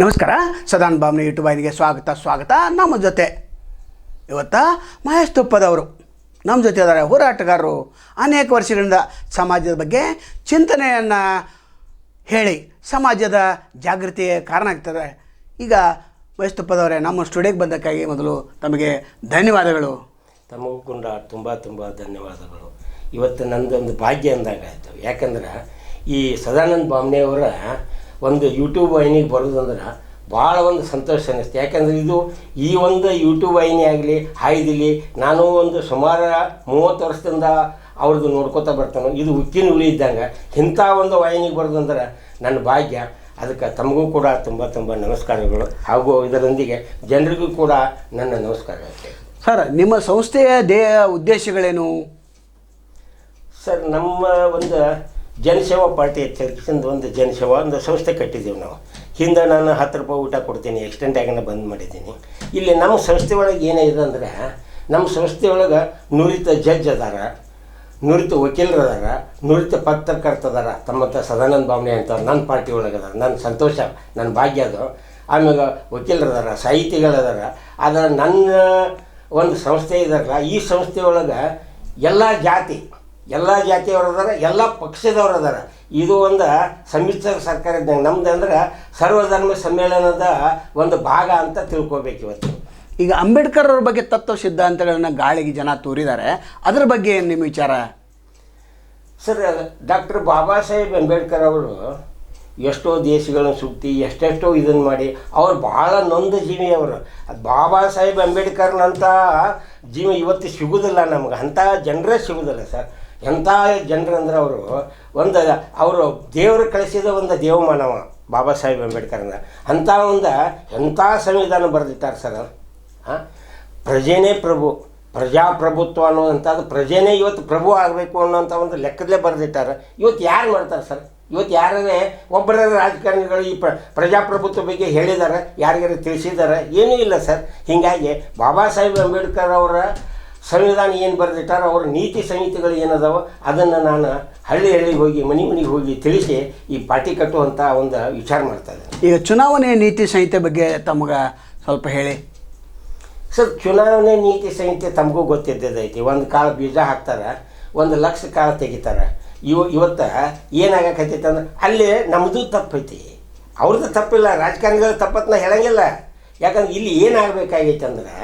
ನಮಸ್ಕಾರ ಸದಾನ್ ಯೂಟ್ಯೂಬ್ ಐನಿಗೆ ಸ್ವಾಗತ ಸ್ವಾಗತ. ನಮ್ಮ ಜೊತೆ ಇವತ್ತ ಮಹೇಶ್ ತುಪ್ಪದವರು. ನಮ್ಮ ಜೊತೆ ಇದ್ದಾರೆ ಹೋರಾಟಗಾರರು. ಅನೇಕ ವರ್ಷಗಳಿಂದ ಸಮಾಜದ ಬಗ್ಗೆ ಚಿಂತನೆಯನ್ನು ಹೇಳಿ ಸಮಾಜದ ಜಾಗೃತಿಯ ಕಾರಣ ಆಗ್ತದೆ. ಈಗ ಮಹೇಶ್ ತುಪ್ಪದವರೇ, ನಮ್ಮ ಸ್ಟುಡಿಯೋಗೆ ಬಂದಕ್ಕಾಗಿ ಮೊದಲು ತಮಗೆ ಧನ್ಯವಾದಗಳು. ತಮಗೂ ಕೂಡ ತುಂಬ ತುಂಬ ಧನ್ಯವಾದಗಳು. ಇವತ್ತು ನಂದೊಂದು ಭಾಗ್ಯ ಅಂದಾಗ ಆಯಿತು. ಯಾಕಂದ್ರೆ ಈ ಸದಾನಂದ ಬಾಮ್ನೆಯವರ ಒಂದು ಯೂಟ್ಯೂಬ್ ವಾಹಿನಿಗೆ ಬರೋದಂದ್ರೆ ಭಾಳ ಒಂದು ಸಂತೋಷ ಅನ್ನಿಸ್ತು. ಯಾಕಂದ್ರೆ ಇದು ಈ ಒಂದು ಯೂಟ್ಯೂಬ್ ವಾಹಿನಿ ಆಗಲಿ ಹಾಯ್ದಿಲಿ ನಾನು ಒಂದು ಸುಮಾರು ಮೂವತ್ತು ವರ್ಷದಿಂದ ಅವ್ರದ್ದು ನೋಡ್ಕೋತಾ ಬರ್ತಾನೆ. ಇದು ಉಕ್ಕಿನ ಉಳಿ ಇದ್ದಂಗೆ. ಇಂಥ ಒಂದು ವಾಹಿನಿಗೆ ಬರೋದಂದ್ರೆ ನನ್ನ ಭಾಗ್ಯ. ಅದಕ್ಕೆ ತಮಗೂ ಕೂಡ ತುಂಬ ತುಂಬ ನಮಸ್ಕಾರಗಳು. ಹಾಗೂ ಇದರೊಂದಿಗೆ ಜನರಿಗೂ ಕೂಡ ನನ್ನ ನಮಸ್ಕಾರ ಸರ್ ನಿಮ್ಮ ಸಂಸ್ಥೆಯ ದೇಹ ಉದ್ದೇಶಗಳೇನು? ಸರ್ ನಮ್ಮ ಒಂದು ಜನಸೇವಾ ಪಾರ್ಟಿ ಎಚ್ಚರಿಕೆಯಿಂದ ಒಂದು ಜನಸೇವಾ, ಒಂದು ಸಂಸ್ಥೆ ಕಟ್ಟಿದ್ದೀವಿ ನಾವು. ಹಿಂದೆ ನಾನು ಹತ್ತು ರೂಪಾಯಿ ಊಟ ಕೊಡ್ತೀನಿ ಎಕ್ಸ್ಟೆಂಟ್ ಆಗಿನ ಬಂದ್ ಮಾಡಿದ್ದೀನಿ. ಇಲ್ಲಿ ನಮ್ಮ ಸಂಸ್ಥೆ ಒಳಗೆ ಏನಿದೆ ಅಂದ್ರೆ, ನಮ್ಮ ಸಂಸ್ಥೆ ಒಳಗೆ ನುರಿತ ಜಡ್ಜ್ ಅದಾರ, ನುರಿತ ವಕೀಲರು ಅದಾರ, ನುರಿತ ಪತ್ರಕರ್ತ ಅದಾರ ತಮ್ಮಂಥ ಸದಾನಂದ ಭಾವನೆ ಅಂತ ನನ್ನ ಪಾರ್ಟಿ ಒಳಗೆ ಅದಾರ, ನನ್ನ ಸಂತೋಷ, ನನ್ನ ಭಾಗ್ಯ ಅದು. ಆಮ್ಯಾಗ ವಕೀಲರು ಅದಾರ ಸಾಹಿತಿಗಳದಾರ ಆದರೆ ನನ್ನ ಒಂದು ಸಂಸ್ಥೆ ಇದಾರಲ್ಲ ಈ ಸಂಸ್ಥೆ ಒಳಗೆ ಎಲ್ಲ ಜಾತಿ ಎಲ್ಲ ಜಾತಿಯವರು ಅದಾರ ಎಲ್ಲ ಪಕ್ಷದವ್ರು ಅದಾರ. ಇದು ಒಂದು ಸಮ್ಮಿಶ್ರ ಸರ್ಕಾರ ಇದ್ದಂಗೆ. ನಮ್ದು ಅಂದ್ರೆ ಸರ್ವಧರ್ಮ ಸಮ್ಮೇಳನದ ಒಂದು ಭಾಗ ಅಂತ ತಿಳ್ಕೊಬೇಕು ಇವತ್ತು. ಈಗ ಅಂಬೇಡ್ಕರ್ ಅವ್ರ ಬಗ್ಗೆ ತತ್ವ ಸಿದ್ಧಾಂತಗಳನ್ನ ಗಾಳಿಗೆ ಜನ ತೋರಿದ್ದಾರೆ. ಅದ್ರ ಬಗ್ಗೆ ಏನು ನಿಮ್ಮ ವಿಚಾರ? ಸರ್ ಡಾಕ್ಟರ್ ಬಾಬಾ ಸಾಹೇಬ್ ಅಂಬೇಡ್ಕರ್ ಅವರು ಎಷ್ಟೋ ದೇಶಗಳನ್ನ ಸುತ್ತಿ ಎಷ್ಟೆಷ್ಟೋ ಇದನ್ನು ಮಾಡಿ ಅವ್ರು ಭಾಳ ನೊಂದ ಜೀವಿ ಅವರು. ಅದು ಬಾಬಾ ಸಾಹೇಬ್ ಅಂಬೇಡ್ಕರ್ನಂಥ ಜೀವ ಇವತ್ತು ಸಿಗುವುದಿಲ್ಲ ನಮ್ಗೆ. ಅಂಥ ಜನರೇ ಸಿಗುವುದಿಲ್ಲ ಸರ್. ಎಂಥ ಜನರಂದ್ರೆ ಅವರು ಒಂದು ಅವರು ದೇವರು ಕಳಿಸಿದ ಒಂದು ದೇವಮಾನವ ಬಾಬಾ ಸಾಹೇಬ್ ಅಂಬೇಡ್ಕರ್ನ. ಅಂಥ ಒಂದು ಎಂಥ ಸಂವಿಧಾನ ಬರೆದಿಟ್ಟಾರೆ ಸರ್? ಹಾಂ ಪ್ರಜೆನೇ ಪ್ರಭು, ಪ್ರಜಾಪ್ರಭುತ್ವ ಅನ್ನುವಂಥದ್ದು ಪ್ರಜೆನೇ ಇವತ್ತು ಪ್ರಭು ಆಗಬೇಕು ಅನ್ನೋಂಥ ಒಂದು ಲೆಕ್ಕದಲ್ಲೇ ಬರೆದಿಟ್ಟಾರೆ. ಇವತ್ತು ಯಾರು ಮಾಡ್ತಾರೆ ಸರ್? ಇವತ್ತು ಯಾರೇ ಒಬ್ಬರ ರಾಜಕಾರಣಿಗಳು ಈ ಪ್ರಜಾಪ್ರಭುತ್ವ ಬಗ್ಗೆ ಹೇಳಿದ್ದಾರೆ ಯಾರಿಗಾರು ತಿಳಿಸಿದ್ದಾರೆ ಏನೂ ಇಲ್ಲ ಸರ್. ಹೀಗಾಗಿ ಬಾಬಾ ಸಾಹೇಬ್ ಅಂಬೇಡ್ಕರ್ ಅವರ ಸಂವಿಧಾನ ಏನು ಬರೆದಿಟ್ಟಾರೋ ಅವ್ರ ನೀತಿ ಸಂಹಿತೆಗಳು ಏನದಾವ ಅದನ್ನು ನಾನು ಹಳ್ಳಿ ಹಳ್ಳಿಗೆ ಹೋಗಿ ಮನೆ ಮನೆಗೆ ಹೋಗಿ ತಿಳಿಸಿ ಈ ಪಾಟಿ ಕಟ್ಟುವಂಥ ಒಂದು ವಿಚಾರ ಮಾಡ್ತಾ ಇದ್ದೇನೆ. ಈಗ ಚುನಾವಣೆ ನೀತಿ ಸಂಹಿತೆ ಬಗ್ಗೆ ತಮಗೆ ಸ್ವಲ್ಪ ಹೇಳಿ. ಸರ್ ಚುನಾವಣೆ ನೀತಿ ಸಂಹಿತೆ ತಮಗೂ ಗೊತ್ತಿದ್ದದೈತಿ ಒಂದು ಕಾಳು ಬೀಜ ಹಾಕ್ತಾರೆ ಒಂದು ಲಕ್ಷ ಕಾಳು ತೆಗಿತಾರೆ. ಇವ ಇವತ್ತು ಏನಾಗಕತ್ತೈತೆ ಅಂದ್ರೆ ಅಲ್ಲಿ ನಮ್ಮದು ತಪ್ಪೈತಿ. ಅವ್ರದ್ದು ತಪ್ಪಿಲ್ಲ ರಾಜಕಾರಣಿಗಳ ತಪ್ಪತ್ನ ಹೇಳಂಗಿಲ್ಲ. ಯಾಕಂದ್ರೆ ಇಲ್ಲಿ ಏನಾಗಬೇಕಾಗೈತೆ ಅಂದ್ರೆ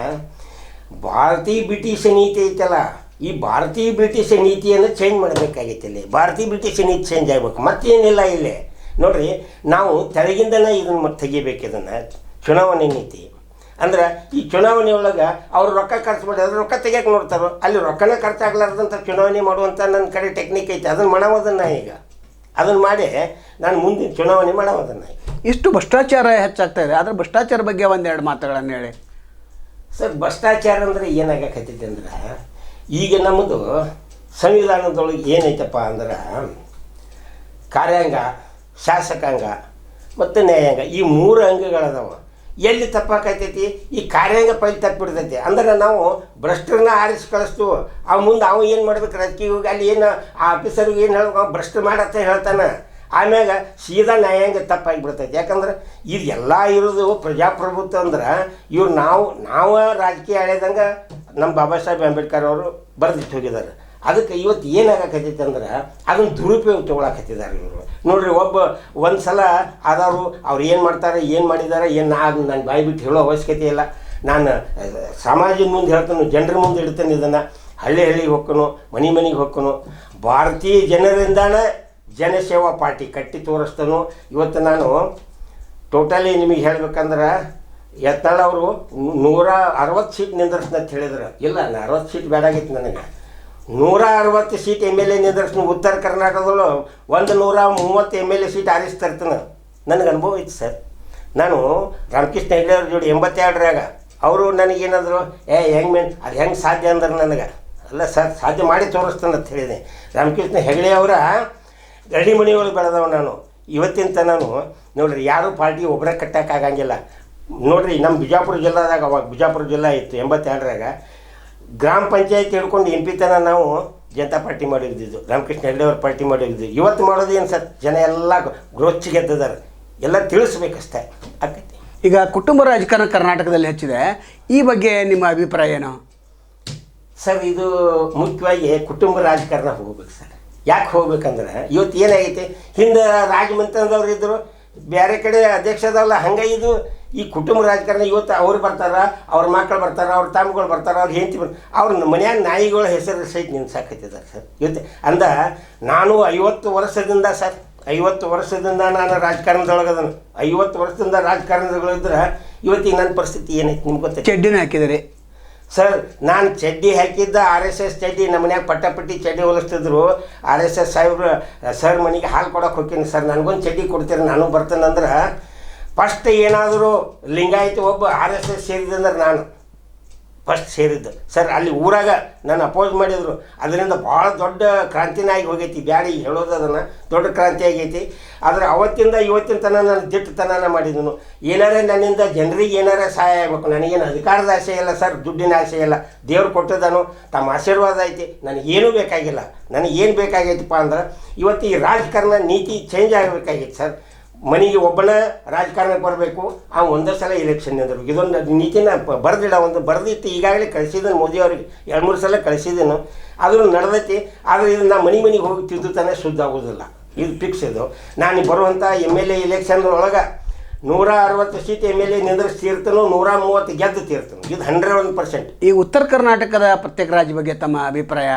ಭಾರತೀಯ ಬ್ರಿಟಿಷ್ ನೀತಿ ಐತಲ್ಲ, ಈ ಭಾರತೀಯ ಬ್ರಿಟಿಷ್ ನೀತಿಯನ್ನು ಚೇಂಜ್ ಮಾಡಬೇಕಾಗಿತ್ತು ಇಲ್ಲಿ. ಭಾರತೀಯ ಬ್ರಿಟಿಷ್ ನೀತಿ ಚೇಂಜ್ ಆಗ್ಬೇಕು. ಮತ್ತೇನಿಲ್ಲ ಇಲ್ಲಿ. ನೋಡ್ರಿ, ನಾವು ತೆಳಗಿಂದನೇ ಇದನ್ನು ಮತ್ತೆ ತೆಗಿಬೇಕು ಇದನ್ನು. ಚುನಾವಣೆ ನೀತಿ. ಅಂದ್ರೆ, ಈ ಚುನಾವಣೆ ಒಳಗೆ ಅವ್ರು ರೊಕ್ಕ ಖರ್ಚು ಮಾಡಿ ಅದ್ರ ರೊಕ್ಕ ತೆಗಿಯಕ್ಕೆ ನೋಡ್ತಾರೋ? ಅಲ್ಲಿ ರೊಕ್ಕನೇ ಖರ್ಚಾಗ್ಲಾರ್ದಂಥ ಚುನಾವಣೆ ಮಾಡುವಂಥ ನನ್ನ ಕಡೆ ಟೆಕ್ನಿಕ್ ಐತೆ. ಅದನ್ನು ಮಾಡೋದನ್ನ ಈಗ. ಅದನ್ನು ಮಾಡಿ ನಾನು ಮುಂದಿನ ಚುನಾವಣೆ ಮಾಡೋದನ್ನ ಇಷ್ಟು ಭ್ರಷ್ಟಾಚಾರ ಹೆಚ್ಚಾಗ್ತಾ ಇದೆ. ಆದರೆ ಭ್ರಷ್ಟಾಚಾರ ಬಗ್ಗೆ ಒಂದೆರಡು ಮಾತುಗಳನ್ನು ಹೇಳಿ. ಸರ್ ಭ್ರಷ್ಟಾಚಾರ ಅಂದರೆ ಏನಾಗಕತ್ತೈತಿ ಅಂದ್ರೆ, ಈಗ ನಮ್ಮದು ಸಂವಿಧಾನದೊಳಗೆ ಏನೈತಪ್ಪ ಅಂದ್ರೆ, ಕಾರ್ಯಾಂಗ, ಶಾಸಕಾಂಗ ಮತ್ತು ನ್ಯಾಯಾಂಗ, ಈ ಮೂರು ಅಂಗಗಳದಾವ. ಎಲ್ಲಿ ತಪ್ಪಾಕೈತೈತಿ ಈ ಕಾರ್ಯಾಂಗ ಪೈ ತಪ್ಪಿಡ್ತೈತಿ. ಅಂದ್ರೆ ನಾವು ಭ್ರಷ್ಟರನ್ನ ಆರಿಸಿ ಕಳಿಸ್ತು ಆ ಮುಂದೆ ಅವ ಏನು ಮಾಡ್ಬೇಕು? ರಾಜಕೀಯ ಹೋಗಿ ಅಲ್ಲಿ ಏನು ಆ ಆಫೀಸರ್ಗೆ ಏನು ಹೇಳ್ಬೇಕು ಭ್ರಷ್ಟ ಮಾಡತ್ತೆ ಹೇಳ್ತಾನೆ. ಆಮ್ಯಾಗ ಸೀದಾ ನ್ಯಾಯಾಂಗ ತಪ್ಪಾಗಿಬಿಡ್ತೈತಿ ಯಾಕಂದ್ರೆ ಇದು ಎಲ್ಲ ಇರೋದು ಪ್ರಜಾಪ್ರಭುತ್ವ ಅಂದ್ರೆ ಇವ್ರು ನಾವು ನಾವು ರಾಜಕೀಯ ಆಳ್ಯದಂಗೆ ನಮ್ಮ ಬಾಬಾ ಸಾಹೇಬ್ ಅಂಬೇಡ್ಕರ್ ಅವರು ಬರೆದಿಟ್ಟು ಹೋಗಿದ್ದಾರೆ ಅದಕ್ಕೆ ಇವತ್ತು ಏನಾಗಕತ್ತೈತೆ ಅಂದ್ರೆ ಅದನ್ನು ದುರುಪಯೋಗ ತೊಗೊಳಕತ್ತಿದ್ದಾರೆ ಇವರು. ನೋಡ್ರಿ ಒಬ್ಬ ಒಂದು ಸಲ ಆದವರು ಅವ್ರು ಏನು ಮಾಡ್ತಾರೆ, ಏನು ಮಾಡಿದ್ದಾರೆ ಏನು ನಾನು ನನ್ನ ಬಾಯಿ ಬಿಟ್ಟು ಹೇಳೋ ಅವಶ್ಯಕತೆ ಇಲ್ಲ. ನಾನು ಸಮಾಜದ ಮುಂದೆ ಹೇಳ್ತಾನೆ, ಜನರ ಮುಂದೆ ಇಡ್ತೇನೆ ಇದನ್ನು. ಹಳ್ಳಿ ಹಳ್ಳಿಗೆ ಹೋಗ್ಕನು ಮನೆ ಮನೆಗೆ ಹೋಗ್ಕನು ಭಾರತೀಯ ಜನರಿಂದಾನೇ ಜನಸೇವಾ ಪಾರ್ಟಿ ಕಟ್ಟಿ ತೋರಿಸ್ತಾನು ಇವತ್ತು ನಾನು ಟೋಟಲಿ ನಿಮಗೆ ಹೇಳ್ಬೇಕಂದ್ರೆ ಯತ್ನಾಳ್ ಅವರು ನೂರ ಅರವತ್ತು ಸೀಟ್ ಅಂತ ಹೇಳಿದ್ರು. ಇಲ್ಲ ನಾನು ಅರವತ್ತು ಸೀಟ್ ಬೇಡಾಗಿತ್ತು ನನಗೆ. ನೂರ ಅರವತ್ತು ಸೀಟ್ ಎಂ ಎಲ್ ಎ ನಿಂದ್ರಸ್ನು ಉತ್ತರ ಕರ್ನಾಟಕದಲ್ಲೂ ಒಂದು ನೂರ ಮೂವತ್ತು ಎಂ ಎಲ್ ಎ ಸೀಟ್ ಆರಿಸ್ತಿರ್ತಾನೆ. ನನಗೆ ಅನುಭವ ಇತ್ತು ಸರ್. ನಾನು ರಾಮಕೃಷ್ಣ ಹೆಗ್ಡೆ ಅವ್ರ ಜೋಡಿ ಎಂಬತ್ತೆರಡರಾಗ ಅವರು ನನಗೇನಾದ್ರು ಏ, ಹೆಂಗೆ ಮೇನ್ ಅದು ಹೆಂಗೆ ಸಾಧ್ಯ ಅಂದ್ರೆ ನನಗೆ? ಅಲ್ಲ ಸರ್, ಸಾಧ್ಯ ಮಾಡಿ ತೋರಿಸ್ತಾನೆ ಅಂತ ಹೇಳಿದೆ. ರಾಮಕೃಷ್ಣ ಹೆಗಡೆ ಅವರ ಒಳಗೆ ಬೆಳೆದವ ನಾನು. ಇವತ್ತಿನ ನಾನು ನೋಡ್ರಿ ಯಾರೂ ಪಾರ್ಟಿ ಒಬ್ಬರೇ ಕಟ್ಟೋಕ್ಕಾಗಂಗಿಲ್ಲ ನೋಡ್ರಿ ನಮ್ಮ ಬಿಜಾಪುರ ಜಿಲ್ಲಾದಾಗ ಅವಾಗ ಬಿಜಾಪುರ ಜಿಲ್ಲಾ ಇತ್ತು ಎಂಬತ್ತೆರಡರಾಗ. ಗ್ರಾಮ ಪಂಚಾಯತ್ ಹಿಡ್ಕೊಂಡು ಎಂ ಪಿ ತನ ನಾವು ಜನತಾ ಪಾರ್ಟಿ ಮಾಡಿದ್ದು ರಾಮಕೃಷ್ಣ ಹೆಗಡೆ ಅವ್ರ ಪಾರ್ಟಿ ಮಾಡಿದ್ದು ಇವತ್ತು ಮಾಡೋದೇನು ಏನು ಸರ್ ಜನ ಎಲ್ಲ ಗ್ರೋಚ್ ಎದ್ದಿದ್ದಾರೆ ಎಲ್ಲ ತಿಳಿಸ್ಬೇಕಷ್ಟೇ. ಆಕೈತಿ. ಈಗ ಕುಟುಂಬ ರಾಜಕಾರಣ ಕರ್ನಾಟಕದಲ್ಲಿ ಹೆಚ್ಚಿದೆ. ಈ ಬಗ್ಗೆ ನಿಮ್ಮ ಅಭಿಪ್ರಾಯ ಏನು? ಸರ್ ಇದು ಮುಖ್ಯವಾಗಿ ಕುಟುಂಬ ರಾಜಕಾರಣ ಹೋಗ್ಬೇಕು ಸರ್. ಯಾಕೆ ಹೋಗ್ಬೇಕಂದ್ರೆ ಇವತ್ತು ಏನಾಗೈತಿ? ಹಿಂದೆ ರಾಜಮಂತ್ರಿದವ್ರು ಇದ್ದರು ಬೇರೆ ಕಡೆ ಅಧ್ಯಕ್ಷದಲ್ಲ ಹಂಗೆ ಇದು. ಈ ಕುಟುಂಬ ರಾಜಕಾರಣ ಇವತ್ತು ಅವ್ರು ಬರ್ತಾರ, ಅವ್ರ ಮಕ್ಕಳು ಬರ್ತಾರ, ಅವ್ರ ತಮ್ಮಗಳು ಬರ್ತಾರ, ಅವ್ರ ಹೆಂಡತಿ ಬರ್, ಅವ್ರ ಮನ್ಯಾಗ ನಾಯಿಗಳ ಹೆಸರು ಸಹಿತ ನಿನ್ಸಾಕತ್ತಿದ್ದಾರೆ ಸರ್. ಇವತ್ತು ಅಂದ, ನಾನು ಐವತ್ತು ವರ್ಷದಿಂದ ಸರ್, ಐವತ್ತು ವರ್ಷದಿಂದ ನಾನು ರಾಜಕಾರಣದೊಳಗದನು ಐವತ್ತು ವರ್ಷದಿಂದ ರಾಜಕಾರಣದೊಳಗಿದ್ರೆ ಇವತ್ತಿಗೆ ನನ್ನ ಪರಿಸ್ಥಿತಿ ಏನೈತೆ ನಿಮ್ಗೆ ಗೊತ್ತ ಚೆಡ್ಡಿನ ಹಾಕಿದಿರಿ ಸರ್ ನಾನು ಚಡ್ಡಿ ಹಾಕಿದ್ದ ಆರ್ ಎಸ್ ಎಸ್ ಚಡ್ಡಿ ನಮ್ಮ ಮನ್ಯಾಗ ಪಟ್ಟಾಪಟ್ಟಿ ಚಡ್ಡಿ ಹೊಲಿಸ್ತಿದ್ರು. ಆರ್ ಎಸ್ ಎಸ್ ಸಾಹೇಬ್ರು ಸರ್ ಮನೆಗೆ ಹಾಲು ಕೊಡೋಕೆ ಹೋಗ್ತೀನಿ ಸರ್ ನನಗೊಂದು ಚಡ್ಡಿ ಕೊಡ್ತೀರಿ, ನಾನು ಬರ್ತೇನೆ ಅಂದ್ರೆ ಫಸ್ಟ್ ಏನಾದರೂ ಲಿಂಗಾಯತ ಒಬ್ಬ ಆರ್ ಎಸ್ ಎಸ್ ಸೇರಿದಂದ್ರೆ ನಾನು. ಫಸ್ಟ್ ಸೇರಿದ್ದು. ಸರ್, ಅಲ್ಲಿ ಊರಾಗ ನಾನು ಅಪೋಸ್ ಮಾಡಿದರು. ಅದರಿಂದ ಭಾಳ ದೊಡ್ಡ ಕ್ರಾಂತಿನೇ ಆಗಿ ಹೋಗೈತಿ. ಬ್ಯಾಡಿ ಹೇಳೋದು ಅದನ್ನು ದೊಡ್ಡ ಕ್ರಾಂತಿ ಆಗೈತಿ. ಆದರೆ ಅವತ್ತಿಂದ ಇವತ್ತಿನ ತನಕ ನಾನು ದಿಟ್ಟತನ ಮಾಡಿದನು. ಏನಾರ ನನ್ನಿಂದ ಜನರಿಗೆ ಏನಾರೇ ಸಹಾಯ ಆಗಬೇಕು. ನನಗೇನು ಅಧಿಕಾರದ ಆಸೆ ಇಲ್ಲ ಸರ್, ದುಡ್ಡಿನ ಆಸೆ ಇಲ್ಲ. ದೇವ್ರು ಕೊಟ್ಟದನು, ತಮ್ಮ ಆಶೀರ್ವಾದ ಐತಿ. ನನಗೇನೂ ಬೇಕಾಗಿಲ್ಲ. ನನಗೇನು ಬೇಕಾಗೈತಪ್ಪ ಅಂದ್ರೆ, ಇವತ್ತು ಈ ರಾಜಕಾರಣ ನೀತಿ ಚೇಂಜ್ ಆಗಬೇಕಾಗಿತ್ತು ಸರ್. ಮನೆಗೆ ಒಬ್ಬನ ರಾಜಕಾರಣಕ್ಕೆ ಬರಬೇಕು ಆ ಒಂದೇ ಸಲ ಎಲೆಕ್ಷನ್ ನಿಂದರು ಇದೊಂದು ನೀತಿನ ಬರೆದಿಡ ಒಂದು ಬರೆದಿತ್ತು. ಈಗಾಗಲೇ ಕಳಿಸಿದ್ದೇನೆ ಮೋದಿ ಅವ್ರಿಗೆ ಎರಡು ಮೂರು ಸಲ ಕಳಿಸಿದ್ದೇನು. ಆದರೂ ನಡೆದೈತಿ. ಆದರೆ ಇದು ನಾ ಮನೆ ಮನೆಗೆ ಹೋಗಿ ತಿದ್ದುತ್ತಾನೆ ಶುದ್ಧ ಆಗೋದಿಲ್ಲ. ಇದು ಫಿಕ್ಸ್ ಇದು. ನಾನು ಬರುವಂಥ ಎಂ ಎಲ್ ಎ ಎಲೆಕ್ಷನ್ ಒಳಗೆ ನೂರ ಅರವತ್ತು ಸೀಟ್ ಎಂ ಎಲ್ ಎ ನಿಂದ್ರಿಸ್ತೀರ್ತನೋ ನೂರ ಮೂವತ್ತು ಗೆದ್ದು ತೀರ್ತನು. ಇದು ಹಂಡ್ರೆಡ್ ಒನ್ ಪರ್ಸೆಂಟ್ ಈ ಉತ್ತರ ಕರ್ನಾಟಕದ ಪ್ರತ್ಯೇಕ ರಾಜ್ಯ ಬಗ್ಗೆ ತಮ್ಮ ಅಭಿಪ್ರಾಯ?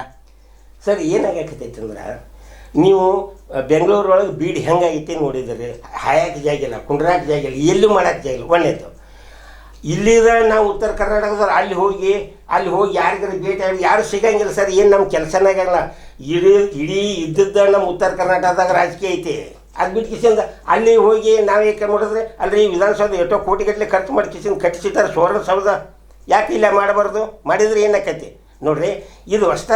ಸರ್ ಏನಾಗಕತ್ತೈತೆ ಅಂದ್ರೆ ನೀವು ಬೆಂಗಳೂರೊಳಗೆ ಬೀಡ್ ಹೆಂಗಾಗೈತಿ ನೋಡಿದರೆ ಹಾಯಕ್ಕೆ ಜಾಗಿಲ್ಲ ಕುಂಡ್ರಾಕ್ ಜಾಗಿಲ್ಲ ಎಲ್ಲೂ ಮಾಡಕ್ಕೆ ಜಾಗಿಲ್ಲ ಒಳ್ಳೆಯದು ಇಲ್ಲಿದ ನಾವು ಉತ್ತರ ಕರ್ನಾಟಕದವ್ರು ಅಲ್ಲಿ ಹೋಗಿ ಅಲ್ಲಿ ಹೋಗಿ ಯಾರಿಗಾರ ಭೇಟಿ ಆಗಿ, ಯಾರು ಸಿಗಂಗಿಲ್ಲ ಸರ್, ಏನು ನಮ್ಮ ಕೆಲಸನಾಗಲ್ಲ ಇಡೀ ಇಡೀ ಇದ್ದಿದ್ದ ನಮ್ಮ ಉತ್ತರ ಕರ್ನಾಟಕದಾಗ ರಾಜಕೀಯ ಐತಿ. ಅದು ಬಿಟ್ಟು ಕಿಸಿಂದ ಅಲ್ಲಿ ಹೋಗಿ ನಾವು ಏಕೆ ಮಾಡಿದ್ರೆ ಅಲ್ಲಿ ವಿಧಾನಸೌಧ ಎಷ್ಟೋ ಕೋಟಿಗಟ್ಟಲೆ ಖರ್ಚು ಮಾಡಿ ಕಿಸಿಂದ ಕಟ್ಟಿಸಿದ್ದಾರೆ ಸುವರ್ಣಸೌಧ ಯಾಕೆ ಇಲ್ಲ ಮಾಡಬಾರ್ದು? ಮಾಡಿದರೆ ಏನಾಕೈತಿ ನೋಡ್ರಿ, ಇದು ಅಷ್ಟೇ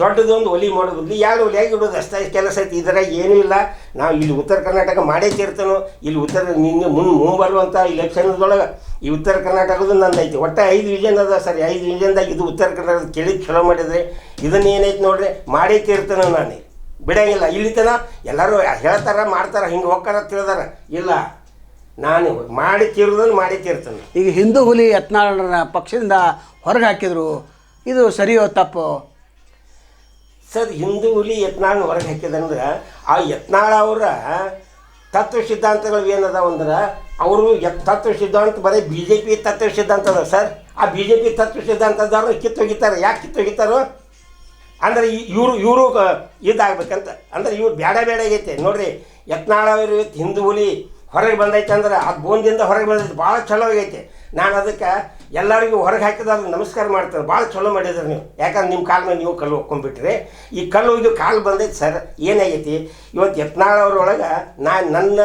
ದೊಡ್ಡದೊಂದು ಒಲಿ ಮಾಡೋದು. ಯಾರು ಒಲಿಯಾಗಿ ಇಡೋದು ಅಷ್ಟೇ ಕೆಲಸ ಐತಿ. ಇದ್ರಾಗ ಏನೂ ಇಲ್ಲ. ನಾವು ಇಲ್ಲಿ ಉತ್ತರ ಕರ್ನಾಟಕ ಮಾಡೇ ತೀರ್ತನೋ ಇಲ್ಲಿ ಉತ್ತರ ನಿನ್ನೆ ಮುನ್ ಮುಂಬರುವಂಥ ಇಲೆಕ್ಷನ್ದೊಳಗೆ ಈ ಉತ್ತರ ಕರ್ನಾಟಕದ ನಂದೈತಿ ಒಟ್ಟು ಐದು ವಿಜನ್ ಅದ ಸರ್. ಐದು ವಿಜನ್ದಾಗ ಇದು ಉತ್ತರ ಕರ್ನಾಟಕದ ಕೇಳಿ ಚಲೋ ಮಾಡಿದ್ರೆ ಇದನ್ನ ಏನೈತಿ ನೋಡ್ರಿ, ಮಾಡೇ ತೀರ್ತನೋ ನಾನು. ಬಿಡಂಗಿಲ್ಲ. ಇಲ್ಲಿ ತನ ಎಲ್ಲರೂ ಹೇಳ್ತಾರ, ಮಾಡ್ತಾರ, ಹಿಂಗೆ ಹೋಗ್ತಾರ ತಿಳಿದಾರ. ಇಲ್ಲ. ನಾನು ಮಾಡಿ ತೀರ್ದನ್ನು ಮಾಡಿ ತೀರ್ತೇನೆ ಈಗ ಹಿಂದೂ ಹುಲಿ ಯತ್ನಾಳರ ಪಕ್ಷದಿಂದ ಹೊರಗೆ ಹಾಕಿದ್ರು. ಇದು ಸರಿಯೋ ತಪ್ಪು? ಸರ್ ಹಿಂದೂ ಹುಲಿ ಯತ್ನಾಳ್ ಹೊರಗೆ ಹಾಕಿದಂದ್ರೆ, ಆ ಯತ್ನಾಳ ಅವರ ತತ್ವ ಸಿದ್ಧಾಂತಗಳು ಏನದಾವ ಅಂದ್ರೆ, ಅವರು ತತ್ವ ಸಿದ್ಧಾಂತ ಬರೀ ಬಿ ಜೆ ಪಿ ತತ್ವ ಸಿದ್ಧಾಂತ ಅದ ಸರ್. ಆ ಬಿ ಜೆ ಪಿ ತತ್ವ ಸಿದ್ಧಾಂತದವ್ರನ್ನ ಕಿತ್ತೊಗಿತಾರೆ. ಯಾಕೆ ಕಿತ್ತೊಗಿತಾರೋ? ಅಂದ್ರೆ ಇವರು ಇವರು ಇದಾಗಬೇಕಂತ. ಅಂದ್ರೆ ಇವ್ರು ಬೇಡ ಬೇಡ ಆಗೈತೆ. ನೋಡ್ರಿ, ಯತ್ನಾಳ ಅವರು ಹಿಂದೂ ಹುಲಿ ಹೊರಗೆ ಬಂದೈತೆ ಅಂದ್ರೆ ಆ ಬೋನ್ದಿಂದ ಹೊರಗೆ ಬಂದೈತೆ. ಭಾಳ ಚಲೋ ಆಗೈತೆ. ನಾನು ಅದಕ್ಕೆ ಎಲ್ಲರಿಗೂ ಹೊರಗೆ ಹಾಕಿದಾಗ ನಮಸ್ಕಾರ ಮಾಡ್ತಾರೆ. ಭಾಳ ಚಲೋ ಮಾಡಿದ್ರಿ ನೀವು. ಯಾಕಂದ್ರೆ ನಿಮ್ಮ ಕಾಲ ನೀವು ಕಲ್ಲು ಒಕ್ಕೊಂಡ್ಬಿಟ್ರಿ ಈ ಕಲ್ಲು ಇದು ಕಾಲು ಬಂದೈತೆ ಸರ್. ಏನಾಗೈತಿ? ಇವತ್ತು ಯತ್ನಾಳವ್ರೊಳಗೆ ನಾನು ನನ್ನ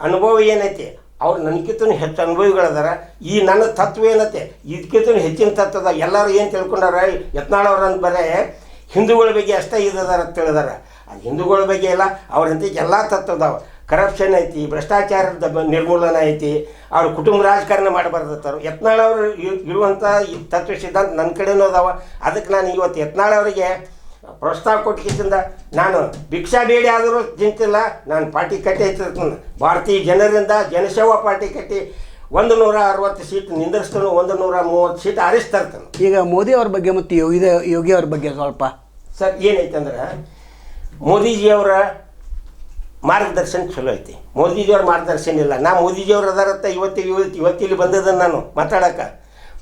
ಅನುಭವ ಏನೈತಿ? ಅವ್ರು ನನಗಿಂತನೂ ಹೆಚ್ಚು ಅನುಭವಿಗಳದಾರ. ಈ ನನ್ನ ತತ್ವ ಏನತ್ತೆ ಇದಕ್ಕಿಂತ ಹೆಚ್ಚಿನ ತತ್ವದ ಎಲ್ಲರೂ ಏನು ತಿಳ್ಕೊಂಡಾರ? ಯತ್ನಾಳ್ ಅಂತ ಬರೇ ಹಿಂದೂಗಳ ಬಗ್ಗೆ ಅಷ್ಟೇ ಇದಾರ ಅಂತ ತಿಳಿದಾರ. ಅದು ಹಿಂದೂಗಳ ಬಗ್ಗೆ ಇಲ್ಲ, ಅವ್ರಂತ ಎಲ್ಲ ತತ್ವದಾವ. ಕರಪ್ಷನ್ ಐತಿ ಭ್ರಷ್ಟಾಚಾರದ ನಿರ್ಮೂಲನ ಐತಿ ಅವ್ರ ಕುಟುಂಬ ರಾಜಕಾರಣ ಮಾಡಬಾರ್ದತ್ತಾರ ಯತ್ನಾಳ್ ಅವರು ಇರುವಂಥ ಈ ತತ್ವ ಸಿದ್ಧಾಂತ ನನ್ನ ಕಡೆನೂ ಅದಾವ. ಅದಕ್ಕೆ ನಾನು ಇವತ್ತು ಯತ್ನಾಳ್ ಅವರಿಗೆ ಪ್ರಸ್ತಾವ ಕೊಟ್ಟಿದ್ದಿಂದ ನಾನು ಭಿಕ್ಷಾ ಬೇಡಿ ಆದರೂ ಚಿಂತಿಲ್ಲ ನಾನು ಪಾರ್ಟಿ ಕಟ್ಟಿ ಹೆಚ್ಚಿರ್ತೀನಿ ಭಾರತೀಯ ಜನರಿಂದ ಜನಸೇವಾ ಪಾರ್ಟಿ ಕಟ್ಟಿ ಒಂದು ನೂರ ಅರವತ್ತು ಸೀಟ್ ನಿಂದಿರ್ಸ್ತಾನು ಒಂದು ನೂರ ಮೂವತ್ತು ಸೀಟ್ ಆರಿಸ್ತಾ ಇರ್ತಾನೆ ಈಗ ಮೋದಿ ಅವ್ರ ಬಗ್ಗೆ ಮತ್ತು ಯೋಗಿ ಯೋಗಿ ಅವ್ರ ಬಗ್ಗೆ ಸ್ವಲ್ಪ. ಸರ್ ಏನೈತೆ ಅಂದ್ರೆ ಮೋದಿಜಿಯವರ ಮಾರ್ಗದರ್ಶನ ಚಲೋ ಐತಿ. ಮೋದಿಜಿಯವ್ರ ಮಾರ್ಗದರ್ಶನ ಇಲ್ಲ. ನಾ ಮೋದಿಜಿಯವ್ರು ಅದಾರತ್ತ ಇವತ್ತಿಗೆ ಇವತ್ತು ಇವತ್ತಿಲ್ಲಿ ಬಂದದ ನಾನು ಮಾತಾಡೋಕೆ.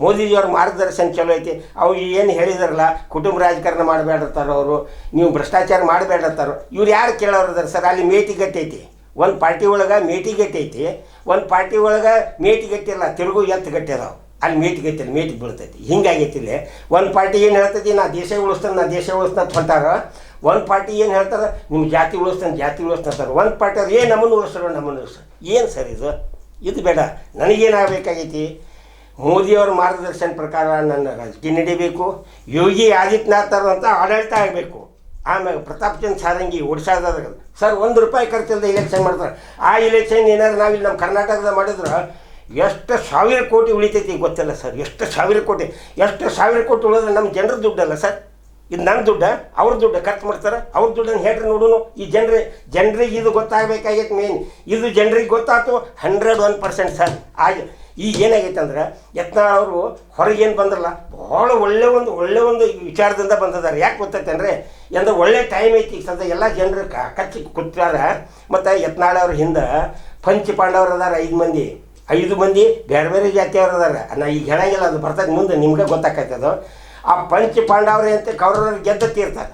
ಮೋದಿಜಿಯವ್ರ ಮಾರ್ಗದರ್ಶನ ಚಲೋ ಐತಿ. ಅವು ಏನು ಹೇಳಿದಾರಲ್ಲ, ಕುಟುಂಬ ರಾಜಕಾರಣ ಮಾಡಬೇಡತ್ತಾರೋ ಅವರು, ನೀವು ಭ್ರಷ್ಟಾಚಾರ ಮಾಡಬೇಡತ್ತಾರೋ ಇವ್ರು ಯಾರು ಕೇಳೋರು ಸರ್? ಅಲ್ಲಿ ಮೇಟಿ ಗಟ್ಟೈತಿ ಒಂದು ಪಾರ್ಟಿ ಒಳಗೆ ಮೇಟಿ ಗಟ್ಟೈತಿ ಒಂದು ಪಾರ್ಟಿ ಒಳಗೆ ಮೇಟಿ ಗಟ್ಟಿಲ್ಲ ತಿರುಗು ಎತ್ತು ಗಟ್ಟೆ ಅದಾವ. ಅಲ್ಲಿ ಮೇಟಿ ಐತಿ ಮೇಟಿ ಬೀಳ್ತೈತಿ. ಹಿಂಗಾಗೈತಿ ಇಲ್ಲಿ. ಒಂದು ಪಾರ್ಟಿ ಏನು ಹೇಳ್ತೈತಿ, ನಾ ದೇಶ ಉಳಿಸ್ತಾನೆ, ನಾ ದೇಶ ಉಳಿಸ್ತಾನೆ ಅಂತ ಹೊಂಟಾರ? ಒಂದು ಪಾರ್ಟಿ ಏನು ಹೇಳ್ತಾರೆ? ನಿಮ್ಮ ಜಾತಿ ಉಳಿಸ್ತಾನೆ ಜಾತಿ ಉಳಿಸ್ತಾನೆ ಅಂತಾರೆ. ಒಂದು ಪಾರ್ಟಿ ಅವ್ರು ಏನು ನಮ್ಮನ್ನು ಉಳಿಸ್ರು, ನಮ್ಮನ್ನು ಉಳಿಸ್ತಾರೆ ಏನು ಸರ್ ಇದು? ಇದು ಬೇಡ. ನನಗೇನಾಗಬೇಕಾಗೈತಿ? ಮೋದಿಯವರ ಮಾರ್ಗದರ್ಶನ ಪ್ರಕಾರ ನನ್ನ ರಾಜಕೀಯ ನಡಿಬೇಕು. ಯೋಗಿ ಆದಿತ್ಯನಾಥ್ ಅಂತ ಆಡಳಿತ ಆಗಬೇಕು. ಆಮೇಲೆ ಪ್ರತಾಪ್ ಚಂದ್ ಸಾರಂಗಿ ಒಡಿಶಾದಾಗ ಸರ್, ಒಂದು ರೂಪಾಯಿ ಖರ್ಚಿಲ್ಲದೆ ಎಲೆಕ್ಷನ್ ಮಾಡ್ತಾರೆ. ಆ ಇಲೆಕ್ಷನ್ ಏನಾದ್ರು ನಾವಿಲ್ಲಿ ನಮ್ಮ ಕರ್ನಾಟಕದಾಗ ಮಾಡಿದ್ರೆ ಎಷ್ಟು ಸಾವಿರ ಕೋಟಿ ಉಳಿತೈತಿ ಗೊತ್ತಿಲ್ಲ ಸರ್? ಎಷ್ಟು ಸಾವಿರ ಕೋಟಿ? ಎಷ್ಟು ಸಾವಿರ ಕೋಟಿ ಉಳಿದ್ರೆ ನಮ್ಮ ಜನರ ದುಡ್ಡಲ್ಲ ಸರ್? ಇದು ನನ್ನ ದುಡ್ಡ, ಅವ್ರ ದುಡ್ಡು ಖರ್ಚು ಮಾಡ್ತಾರೆ, ಅವ್ರ ದುಡ್ಡನ್ನು ಹೇಳ್ರಿ ನೋಡೋನು. ಈ ಜನರಿ, ಜನರಿಗೆ ಇದು ಗೊತ್ತಾಗಬೇಕಾಗೈತೆ ಮೇನ್ ಇದು ಜನರಿಗೆ ಗೊತ್ತಾಯ್ತು ಹಂಡ್ರೆಡ್ ಒನ್ ಪರ್ಸೆಂಟ್ ಸರ್. ಆಗ ಈಗ ಏನಾಗೈತೆ ಅಂದ್ರೆ, ಯತ್ನಾಳ್ ಅವರು ಹೊರಗೇನು ಬಂದ್ರಲ್ಲ ಭಾಳ ಒಳ್ಳೆ ಒಂದು ಒಳ್ಳೆ ಒಂದು ವಿಚಾರದಿಂದ ಬಂದಿದ್ದಾರೆ ಯಾಕೆ ಗೊತ್ತೈತೆ ಅಂದರೆ ಅಂದ್ರೆ ಒಳ್ಳೆ ಟೈಮ್ ಐತಿ. ಈಗ ಸದ್ಯ ಎಲ್ಲ ಜನರು ಕಚ್ಚಿ ಕೂತಾರ ಮತ್ತು ಯತ್ನಾಳ್ ಅವ್ರ ಹಿಂದೆ ಪಂಚ ಪಾಂಡವರು ಅದಾರ ಐದು ಮಂದಿ. ಐದು ಮಂದಿ, ಬೇರೆ ಬೇರೆ ಜಾತಿಯವ್ರು ಅದಾರ. ನಾ ಈಗ ಹೇಳಂಗಿಲ್ಲ, ಅದು ಬರ್ತದೆ ಮುಂದೆ ನಿಮ್ಗೆ ಗೊತ್ತಾಕೈತೆ ಅದು. ಆ ಪಂಚ ಪಾಂಡವ್ರೆ ಅಂತ ಕೌರವರು ಗೆದ್ದ ತೀರ್ತಾರೆ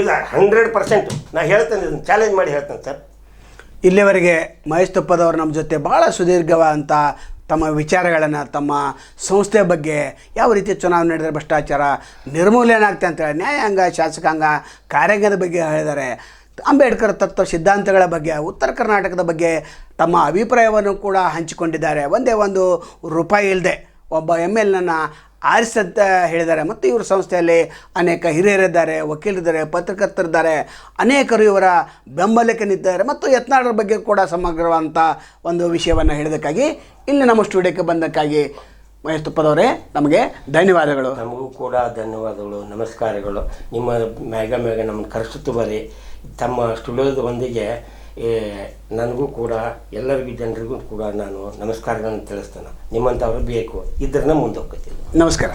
ಇಲ್ಲ ಹಂಡ್ರೆಡ್ ಪರ್ಸೆಂಟು ನಾ ಹೇಳ್ತೇನೆ, ಇದನ್ನು ಚಾಲೆಂಜ್ ಮಾಡಿ ಹೇಳ್ತೇನೆ ಸರ್. ಇಲ್ಲಿವರೆಗೆ ಮಹೇಶ್ ತುಪ್ಪದವರು ನಮ್ಮ ಜೊತೆ ಭಾಳ ಸುದೀರ್ಘವಾದಂಥ ತಮ್ಮ ವಿಚಾರಗಳನ್ನು, ತಮ್ಮ ಸಂಸ್ಥೆ ಬಗ್ಗೆ ಯಾವ ರೀತಿ ಚುನಾವಣೆ ನಡೆದರೆ ಭ್ರಷ್ಟಾಚಾರ ನಿರ್ಮೂಲನೆ ಆಗ್ತದೆ ಅಂತೇಳಿ ನ್ಯಾಯಾಂಗ, ಶಾಸಕಾಂಗ ಕಾರ್ಯಾಂಗದ ಬಗ್ಗೆ ಹೇಳಿದ್ದಾರೆ. ಅಂಬೇಡ್ಕರ್ ತತ್ವ ಸಿದ್ಧಾಂತಗಳ ಬಗ್ಗೆ, ಉತ್ತರ ಕರ್ನಾಟಕದ ಬಗ್ಗೆ ತಮ್ಮ ಅಭಿಪ್ರಾಯವನ್ನು ಕೂಡ ಹಂಚಿಕೊಂಡಿದ್ದಾರೆ. ಒಂದೇ ಒಂದು ರೂಪಾಯಿ ಇಲ್ಲದೆ ಒಬ್ಬ ಎಂ ಎಲ್ನನ್ನು ಆರಿಸಂತ ಹೇಳಿದ್ದಾರೆ. ಮತ್ತು ಇವ್ರ ಸಂಸ್ಥೆಯಲ್ಲಿ ಅನೇಕ ಹಿರಿಯರಿದ್ದಾರೆ, ವಕೀಲರಿದ್ದಾರೆ, ಪತ್ರಕರ್ತರಿದ್ದಾರೆ. ಅನೇಕರು ಇವರ ಬೆಂಬಲಕ್ಕೆ ನಿಂತಿದ್ದಾರೆ ಮತ್ತು ಯತ್ನಾಳರ ಬಗ್ಗೆ ಕೂಡ ಸಮಗ್ರವಾದಂಥ ಒಂದು ವಿಷಯವನ್ನು ಹೇಳೋದಕ್ಕಾಗಿ, ಇಲ್ಲಿ ನಮ್ಮ ಸ್ಟುಡಿಯೋಕ್ಕೆ ಬಂದಕ್ಕಾಗಿ ಮಹೇಶ್ ತುಪ್ಪದವರೇ ನಮಗೆ ಧನ್ಯವಾದಗಳು. ನಮಗೂ ಕೂಡ ಧನ್ಯವಾದಗಳು ನಮಸ್ಕಾರಗಳು. ನಿಮ್ಮ ಮ್ಯಾಗ ಮ್ಯಾಗ ನಮ್ಮನ್ನು ಕರೆಸುತ್ತು ಬರೀ ತಮ್ಮ ಸ್ಟುಡಿಯೋದೊಂದಿಗೆ ನನಗೂ ಕೂಡ ಎಲ್ಲರಿಗೂ ಜನರಿಗೂ ಕೂಡ ನಾನು ನಮಸ್ಕಾರಗಳನ್ನು ತಿಳಿಸ್ತೇನೆ. ನಿಮ್ಮಂಥವ್ರು ಬೇಕು. ಇದ್ರನ್ನ ಮುಂದೆ ಹೋಗ್ತೀವಿ ನಮಸ್ಕಾರ.